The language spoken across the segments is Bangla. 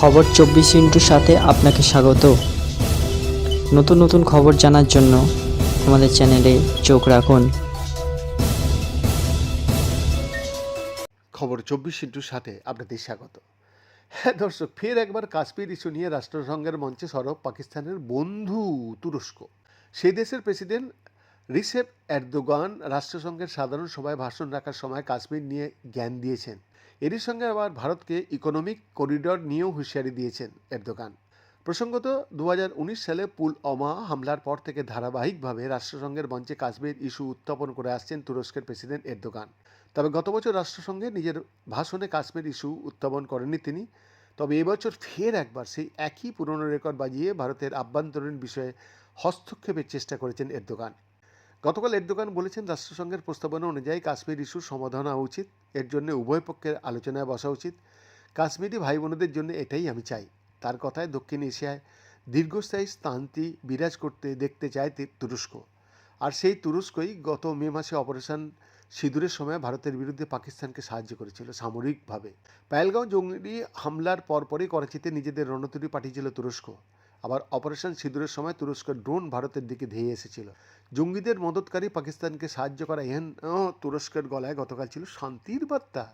খবর চব্বিশ ইন্টুর সাথে আপনাকে স্বাগত। নতুন নতুন খবর জানার জন্য আমাদের চ্যানেলে চোখ রাখুন। খবর চব্বিশ ইন্টুর সাথে আপনাদের স্বাগত। হ্যাঁ দর্শক, ফের একবার কাশ্মীর ইস্যু নিয়ে রাষ্ট্রসংঘের মঞ্চে সরব পাকিস্তানের বন্ধু তুরস্ক। সেই দেশের প্রেসিডেন্ট রিসেপ এরদোগান রাষ্ট্রসংঘের সাধারণ সভায় ভাষণ রাখার সময় কাশ্মীর নিয়ে জ্ঞান দিয়েছেন। এরই সঙ্গে আবার ভারতকে ইকোনমিক করিডর নিয়েও হুঁশিয়ারি দিয়েছেন এরদোগান। প্রসঙ্গত দু হাজার উনিশ সালে পুলওয়ামা হামলার পর থেকে ধারাবাহিকভাবে রাষ্ট্রসংঘের মঞ্চে কাশ্মীর ইস্যু উত্থাপন করে আসছেন তুরস্কের প্রেসিডেন্ট এরদোগান। তবে গত বছর রাষ্ট্রসংঘে নিজের ভাষণে কাশ্মীর ইস্যু উত্থাপন করেননি তিনি। তবে এবছর ফের একবার সেই একই পুরনো রেকর্ড বাজিয়ে ভারতের আভ্যন্তরীণ বিষয়ে হস্তক্ষেপের চেষ্টা করেছেন এরদোগান। গতকাল এরদোগান বলেছেন, রাষ্ট্রসংঘের প্রস্তাবনা অনুযায়ী কাশ্মীর ইস্যুর সমাধান হওয়া উচিত। এর জন্য উভয় পক্ষের আলোচনায় বসা উচিত। কাশ্মীরি ভাই বোনেদের জন্য এটাই আমি চাই। তার কথায় দক্ষিণ এশিয়ায় দীর্ঘস্থায়ী স্থানটি বিরাজ করতে দেখতে চায় তুরস্ক। আর সেই তুরস্কই গত মে মাসে অপারেশন সিঁদুরের সময় ভারতের বিরুদ্ধে পাকিস্তানকে সাহায্য করেছিল সামরিকভাবে। পায়েলগাঁও জঙ্গি হামলার পরপরই করাচিতে নিজেদের রণতরী পাঠিয়েছিল তুরস্ক। আবার অপারেশন সিঁদুরের সময় তুরস্কের ড্রোন ভারতের দিকে ধেয়ে এসেছিল। জঙ্গিদের মদতকারী পাকিস্তানকে সাহায্য করা এহেন তুরস্কের গলায় গতকাল ছিল শান্তির বার্তা।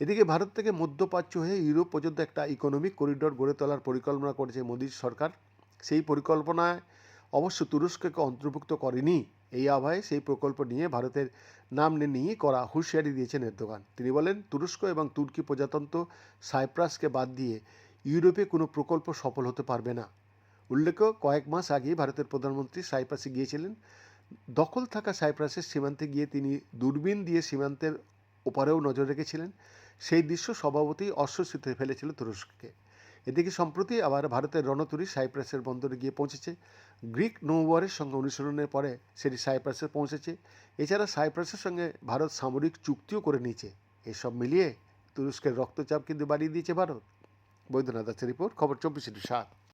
এদিকে ভারত থেকে মধ্যপ্রাচ্য হয়ে ইউরোপ পর্যন্ত একটা ইকোনমিক করিডোর গড়ে তোলার পরিকল্পনা করেছে মোদীর সরকার। সেই পরিকল্পনায় অবশ্য তুরস্ককে অন্তর্ভুক্ত করেনি। এই আবহে সেই প্রকল্প নিয়ে ভারতের নাম নিয়ে করা হুঁশিয়ারি দিয়েছেন এরদোগান। তিনি বলেন, তুরস্ক এবং তুর্কি প্রজাতন্ত্র সাইপ্রাসকে বাদ দিয়ে ইউরোপে কোনো প্রকল্প সফল হতে পারবে না। উল্লেখ্য, কয়েক মাস আগে ভারতের প্রধানমন্ত্রী সাইপ্রাসে গিয়েছিলেন। দখল থাকা সাইপ্রাসের সীমান্তে গিয়ে তিনি দূরবীন দিয়ে সীমান্তের ওপারেও নজর রেখেছিলেন। সেই দৃশ্য স্বভাবতেই অস্বস্তিত ফেলেছিল তুরস্ককে। এদিকে সম্প্রতি আবার ভারতের রণতরী সাইপ্রাসের বন্দরে গিয়ে পৌঁছেছে। গ্রিক নৌবহরের সঙ্গে অনুসরণের পরে সেটি সাইপ্রাসে পৌঁছেছে। এছাড়া সাইপ্রাসের সঙ্গে ভারত সামরিক চুক্তিও করে নিয়েছে। এসব মিলিয়ে তুরস্কের রক্তচাপ কিন্তু বাড়িয়ে দিয়েছে ভারত। বৈদ্যনাথ দাসের রিপোর্ট খবর চব্বিশ সাত